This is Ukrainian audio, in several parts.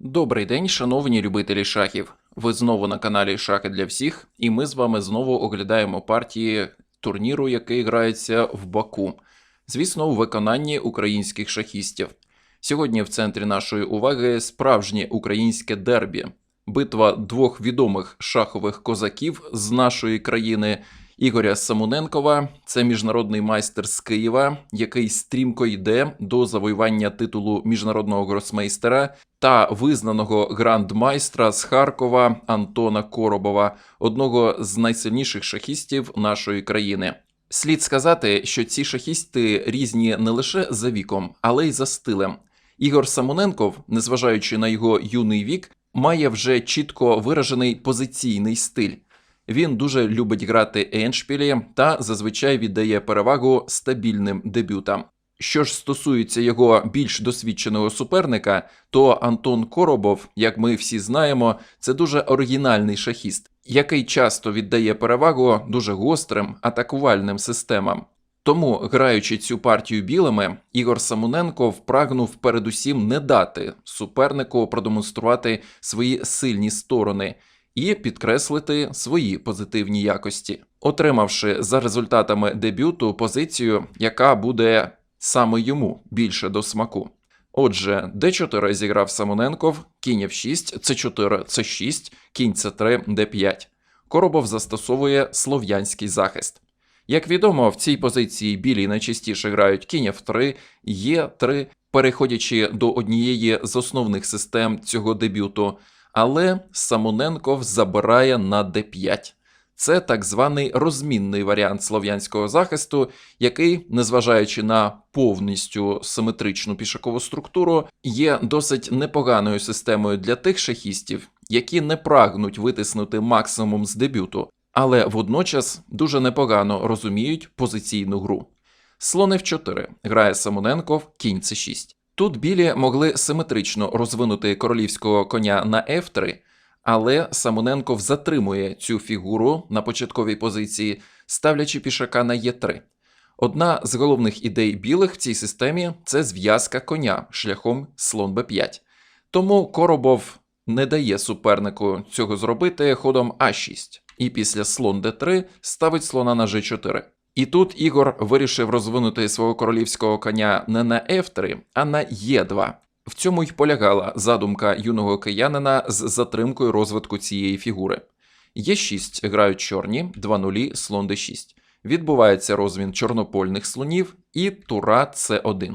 Добрий день, шановні любителі шахів. Ви знову на каналі Шахи для всіх, і ми з вами знову оглядаємо партії турніру, який грається в Баку. Звісно, у виконанні українських шахістів. Сьогодні в центрі нашої уваги справжнє українське дербі. Битва двох відомих шахових козаків з нашої країни Ігоря Самоненкова. Це міжнародний майстер з Києва, який стрімко йде до завоювання титулу міжнародного гросмейстера та визнаного грандмайстра з Харкова Антона Коробова, одного з найсильніших шахістів нашої країни. Слід сказати, що ці шахісти різні не лише за віком, але й за стилем. Ігор Самоненков, незважаючи на його юний вік, має вже чітко виражений позиційний стиль. Він дуже любить грати еншпілі та зазвичай віддає перевагу стабільним дебютам. Що ж стосується його більш досвідченого суперника, то Антон Коробов, як ми всі знаємо, це дуже оригінальний шахіст, який часто віддає перевагу дуже гострим атакувальним системам. Тому, граючи цю партію білими, Ігор Самоненко впрагнув передусім не дати супернику продемонструвати свої сильні сторони і підкреслити свої позитивні якості, отримавши за результатами дебюту позицію, яка буде саме йому більше до смаку. Отже, d4 зіграв Самоненков, кінь f6, c4, c6, кінь c3, d5. Коробов застосовує слов'янський захист. Як відомо, в цій позиції білі найчастіше грають кінь f3, e3, переходячи до однієї з основних систем цього дебюту, але Самоненков забирає на d5. Це так званий розмінний варіант слов'янського захисту, який, незважаючи на повністю симетричну пішакову структуру, є досить непоганою системою для тих шахістів, які не прагнуть витиснути максимум з дебюту, але водночас дуже непогано розуміють позиційну гру. Слон F4 грає Самоненков, кінь C6. Тут білі могли симетрично розвинути королівського коня на F3, але Самоненков затримує цю фігуру на початковій позиції, ставлячи пішака на Е3. Одна з головних ідей білих в цій системі це зв'язка коня шляхом слон Б5. Тому Коробов не дає супернику цього зробити ходом А6, і після слон Д3 ставить слона на G4. І тут Ігор вирішив розвинути свого королівського коня не на F3, а на Е2. В цьому й полягала задумка юного киянина з затримкою розвитку цієї фігури. Е6 грають чорні, 2 нулі, слон d6. Відбувається розмін чорнопольних слонів і тура С1.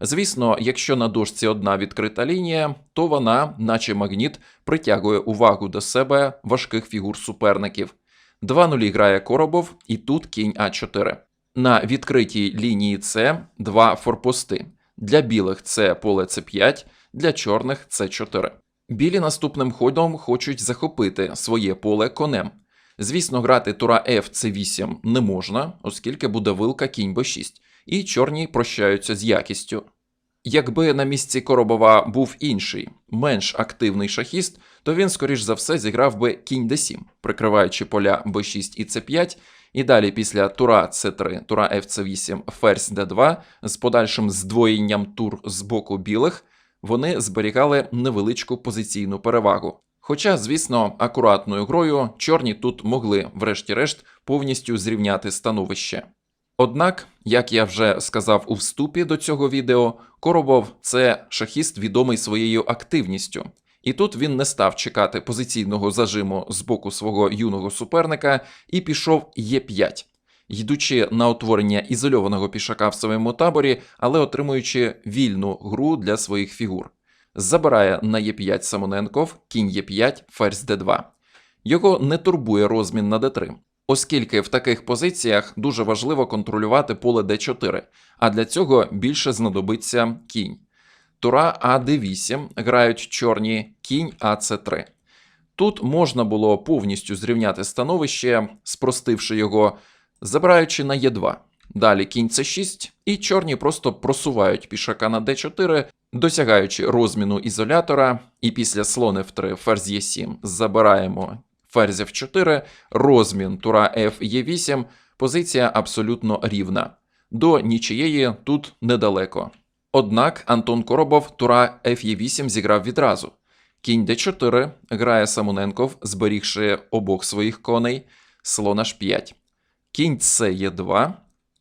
Звісно, якщо на дошці одна відкрита лінія, то вона, наче магніт, притягує увагу до себе важких фігур суперників. 2 нулі грає Коробов, і тут кінь А4. На відкритій лінії С два форпости. Для білих це поле С5, для чорних С4. Білі наступним ходом хочуть захопити своє поле конем. Звісно, грати тура F С8 не можна, оскільки буде вилка кінь Б6, і чорні прощаються з якістю. Якби на місці Коробова був інший, менш активний шахіст, то він, скоріш за все, зіграв би кінь d7, прикриваючи поля b6 і c5, і далі після тура c3, тура fc8, ферзь d2 з подальшим здвоєнням тур з боку білих, вони зберігали невеличку позиційну перевагу. Хоча, звісно, акуратною грою чорні тут могли, врешті-решт, повністю зрівняти становище. Однак, як я вже сказав у вступі до цього відео, Коробов це шахіст відомий своєю активністю, і тут він не став чекати позиційного зажиму з боку свого юного суперника і пішов Е5, йдучи на утворення ізольованого пішака в своєму таборі, але отримуючи вільну гру для своїх фігур. Забирає на Е5 Самоненков, кінь Е5, ферзь Д2. Його не турбує розмін на Д3 оскільки в таких позиціях дуже важливо контролювати поле d4, а для цього більше знадобиться кінь. Тура А8 грають чорні кінь АЦ3. Тут можна було повністю зрівняти становище, спростивши його, забираючи на Е2. Далі кінь С6, і чорні просто просувають пішака на d4, досягаючи розміну ізолятора, і після слон F3 ферзь Е7 забираємо ферзь F4, розмін тура F Е8, позиція абсолютно рівна. До нічиєї тут недалеко. Однак Антон Коробов тура F8 зіграв відразу. Кінь d4 грає Самоненков, зберігши обох своїх коней, слон h5. Кінь С2,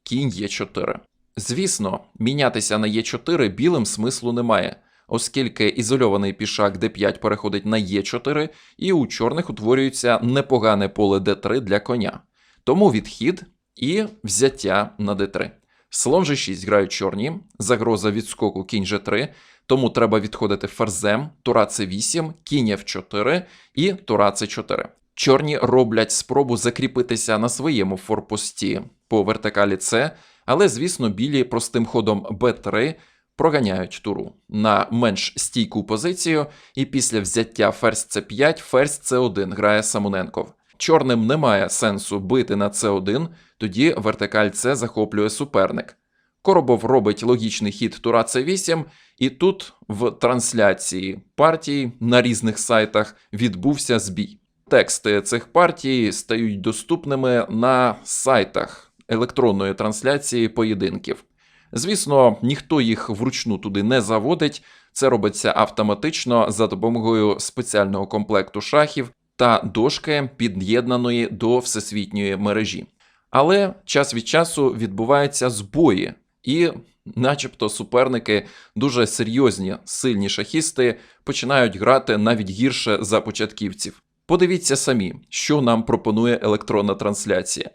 кінь Е4. Звісно, мінятися на Е4 білим смислу немає, оскільки ізольований пішак d5 переходить на Е4, і у чорних утворюється непогане поле d3 для коня. Тому відхід і взяття на d3. Слон G6 грають чорні, загроза відскоку кінь G3, тому треба відходити ферзем, тура c8, кінь f4 і тура c4. Чорні роблять спробу закріпитися на своєму форпості по вертикалі С, але, звісно, білі простим ходом b3 проганяють туру на менш стійку позицію, і після взяття ферзь c5, ферзь c1 грає Самоненков. Чорним немає сенсу бити на c1, тоді вертикаль С захоплює суперник. Коробов робить логічний хід тура c8, і тут в трансляції партій на різних сайтах відбувся збій. Тексти цих партій стають доступними на сайтах електронної трансляції поєдинків. Звісно, ніхто їх вручну туди не заводить, це робиться автоматично за допомогою спеціального комплекту шахів та дошки, під'єднаної до всесвітньої мережі. Але час від часу відбуваються збої, і, начебто, суперники, дуже серйозні, сильні шахісти, починають грати навіть гірше за початківців. Подивіться самі, що нам пропонує електронна трансляція.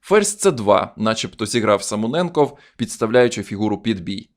Ферзь С2, начебто зіграв Самоненков, підставляючи фігуру під бій.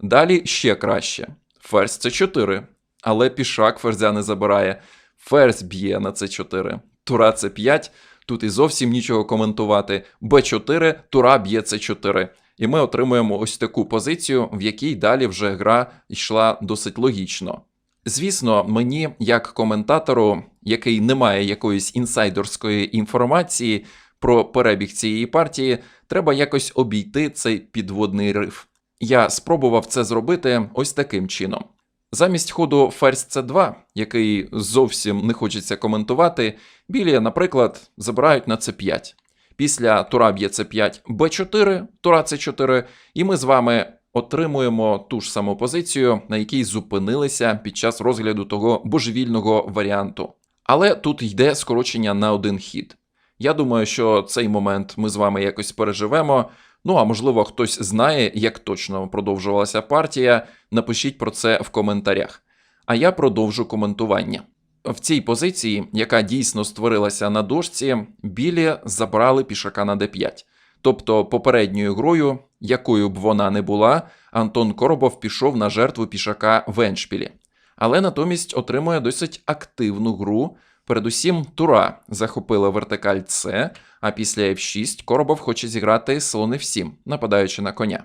Далі ще краще. Ферзь С4, але пішак ферзя не забирає. Ферзь б'є на С4. Тура С5, тут і зовсім нічого коментувати. Б4, тура б'є С4. І ми отримуємо ось таку позицію, в якій далі вже гра йшла досить логічно. Звісно, мені, як коментатору, який не має якоїсь інсайдерської інформації про перебіг цієї партії, треба якось обійти цей підводний риф. Я спробував це зробити ось таким чином. Замість ходу ферзь c2, який зовсім не хочеться коментувати, білі, наприклад, забирають на c5. Після тура б'є c5 b4, тура c4, і ми з вами отримуємо ту ж саму позицію, на якій зупинилися під час розгляду того божевільного варіанту. Але тут йде скорочення на один хід. Я думаю, що цей момент ми з вами якось переживемо. Ну а можливо, хтось знає, як точно продовжувалася партія. Напишіть про це в коментарях. А я продовжу коментування. В цій позиції, яка дійсно створилася на дошці, білі забрали пішака на d5. Тобто попередньою грою, якою б вона не була, Антон Коробов пішов на жертву пішака в Еншпілі. Але натомість отримує досить активну гру. Передусім, Тура захопила вертикаль С, а після F6 Коробов хоче зіграти слон F7, нападаючи на коня.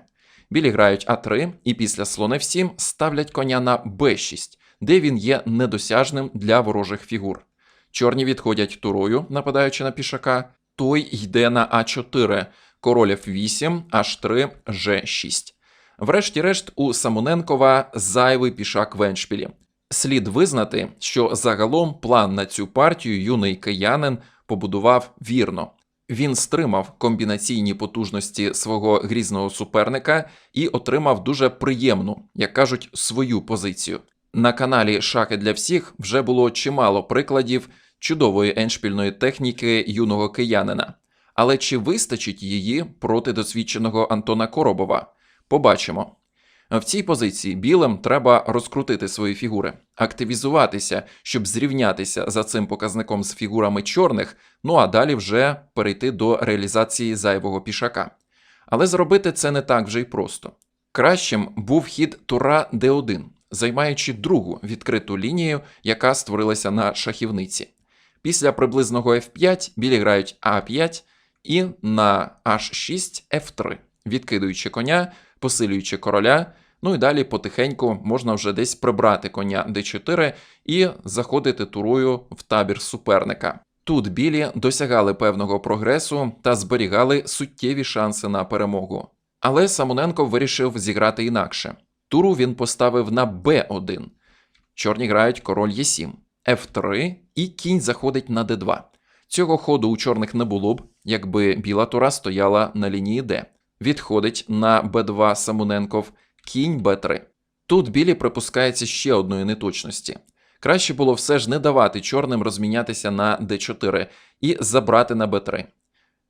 Білі грають А3 і після слон F7 ставлять коня на Б6, де він є недосяжним для ворожих фігур. Чорні відходять турою, нападаючи на пішака, той йде на А4, король F8, H3, G6. Врешті-решт, у Самоненкова зайвий пішак в Еншпілі. Слід визнати, що загалом план на цю партію юний киянин побудував вірно. Він стримав комбінаційні потужності свого грізного суперника і отримав дуже приємну, як кажуть, свою позицію. На каналі Шахи для всіх вже було чимало прикладів чудової еншпільної техніки юного киянина. Але чи вистачить її проти досвідченого Антона Коробова? Побачимо. В цій позиції білим треба розкрутити свої фігури, активізуватися, щоб зрівнятися за цим показником з фігурами чорних, ну а далі вже перейти до реалізації зайвого пішака. Але зробити це не так вже й просто. Кращим був хід тура d1, займаючи другу відкриту лінію, яка створилася на шахівниці. Після приблизного f5 білі грають а5 і на h6 f3, відкидуючи коня посилюючи короля. Ну і далі потихеньку можна вже десь прибрати коня d4 і заходити турою в табір суперника. Тут білі досягали певного прогресу та зберігали суттєві шанси на перемогу. Але Самоненко вирішив зіграти інакше. Туру він поставив на b1. Чорні грають король Е7, F3 і кінь заходить на d2. Цього ходу у чорних не було б, якби біла тура стояла на лінії d відходить на Б2 Самоненков, кінь Б3. Тут білі припускається ще одної неточності. Краще було все ж не давати чорним розмінятися на d4 і забрати на b3.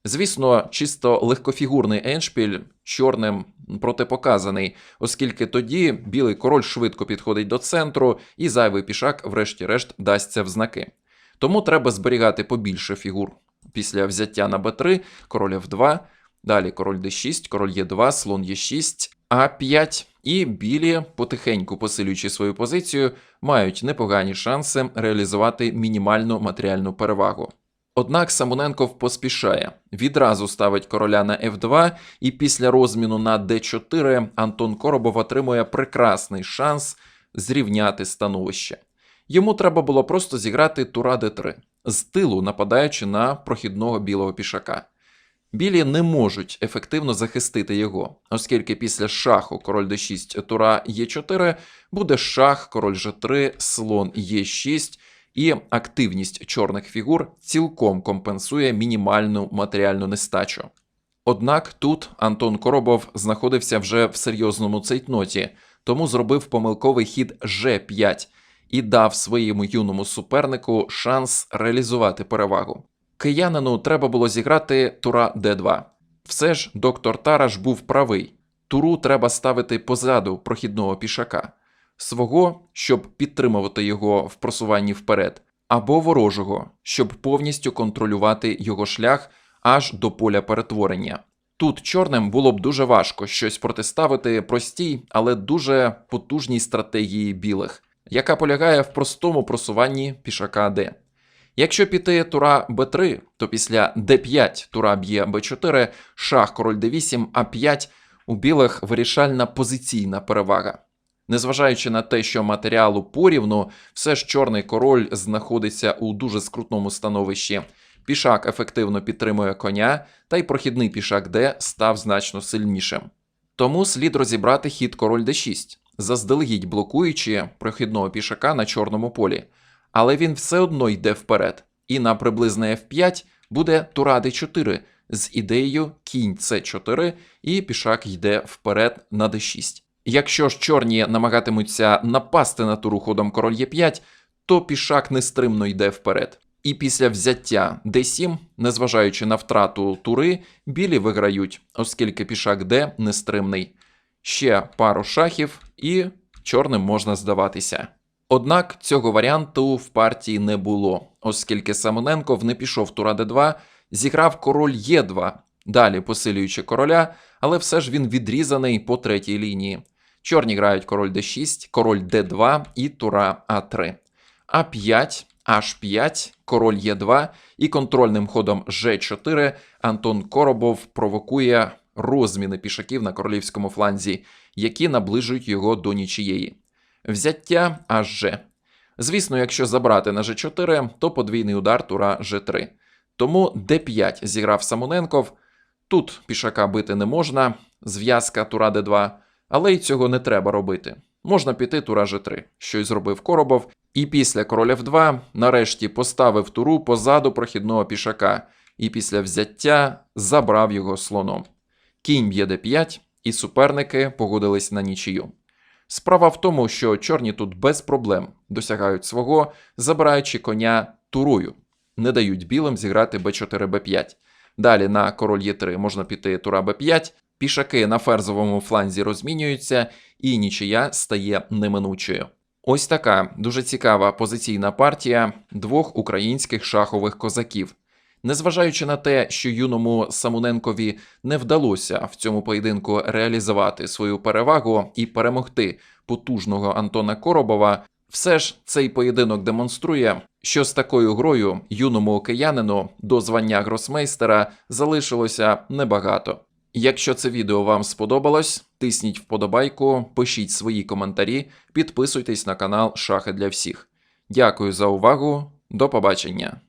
Звісно, чисто легкофігурний еншпіль чорним протипоказаний, оскільки тоді білий король швидко підходить до центру, і зайвий пішак, врешті-решт, дасться в знаки. Тому треба зберігати побільше фігур. Після взяття на b3, король f2, далі король d6, король e2, слон e6, а5, і білі, потихеньку посилюючи свою позицію, мають непогані шанси реалізувати мінімальну матеріальну перевагу. Однак Самоненков поспішає, відразу ставить короля на f2, і після розміну на d4 Антон Коробов отримує прекрасний шанс зрівняти становище. Йому треба було просто зіграти тура d3, з тилу нападаючи на прохідного білого пішака. Білі не можуть ефективно захистити його, оскільки після шаху король d6 тура e4 буде шах, король g3, слон e6, і активність чорних фігур цілком компенсує мінімальну матеріальну нестачу. Однак тут Антон Коробов знаходився вже в серйозному цейтноті, тому зробив помилковий хід G5 і дав своєму юному супернику шанс реалізувати перевагу. Киянину треба було зіграти тура d2. Все ж доктор Тараш був правий. Туру треба ставити позаду прохідного пішака, свого, щоб підтримувати його в просуванні вперед, або ворожого, щоб повністю контролювати його шлях аж до поля перетворення. Тут чорним було б дуже важко щось протиставити простій, але дуже потужній стратегії білих, яка полягає в простому просуванні пішака d. Якщо піти тура b3, то після d5 тура б'є b4, шах король d8, а5 у білих вирішальна позиційна перевага. Незважаючи на те, що матеріалу порівну, все ж чорний король знаходиться у дуже скрутному становищі. Пішак ефективно підтримує коня, та й прохідний пішак d став значно сильнішим. Тому слід розібрати хід король d6, заздалегідь блокуючи прохідного пішака на чорному полі. Але він все одно йде вперед, і на приблизне f5 буде тура d4 з ідеєю кінь c4, і пішак йде вперед на d6. Якщо ж чорні намагатимуться напасти на туру ходом король Е5, то пішак нестримно йде вперед. І після взяття d7, незважаючи на втрату тури, білі виграють, оскільки пішак d нестримний. Ще пару шахів, і чорним можна здаватися. Однак цього варіанту в партії не було, оскільки Самоненков не пішов тура d2, зіграв король Е2, далі посилюючи короля, але все ж він відрізаний по третій лінії. Чорні грають король d6, король d2 і тура а3. А5, H5, король Е2 і контрольним ходом G4 Антон Коробов провокує розміни пішаків на королівському фланзі, які наближують його до нічієї. Взяття HG. Звісно, якщо забрати на G4, то подвійний удар тура G3. Тому D5 зіграв Самоненков. Тут пішака бити не можна, зв'язка тура d2, але й цього не треба робити. Можна піти тура g3, що й зробив Коробов, і після короля f2 нарешті поставив туру позаду прохідного пішака, і після взяття забрав його слоном. Кінь б'є d5, і суперники погодились на нічию. Справа в тому, що чорні тут без проблем досягають свого, забираючи коня турою, не дають білим зіграти b4 b5. Далі на король Е3 можна піти тура Б5, пішаки на ферзовому фланзі розмінюються, і нічия стає неминучою. Ось така дуже цікава позиційна партія двох українських шахових козаків. Незважаючи на те, що юному Самоненкові не вдалося в цьому поєдинку реалізувати свою перевагу і перемогти потужного Антона Коробова, все ж цей поєдинок демонструє, що з такою грою юному киянину до звання гросмейстера залишилося небагато. Якщо це відео вам сподобалось, тисніть вподобайку, пишіть свої коментарі, підписуйтесь на канал Шахи для всіх. Дякую за увагу, до побачення!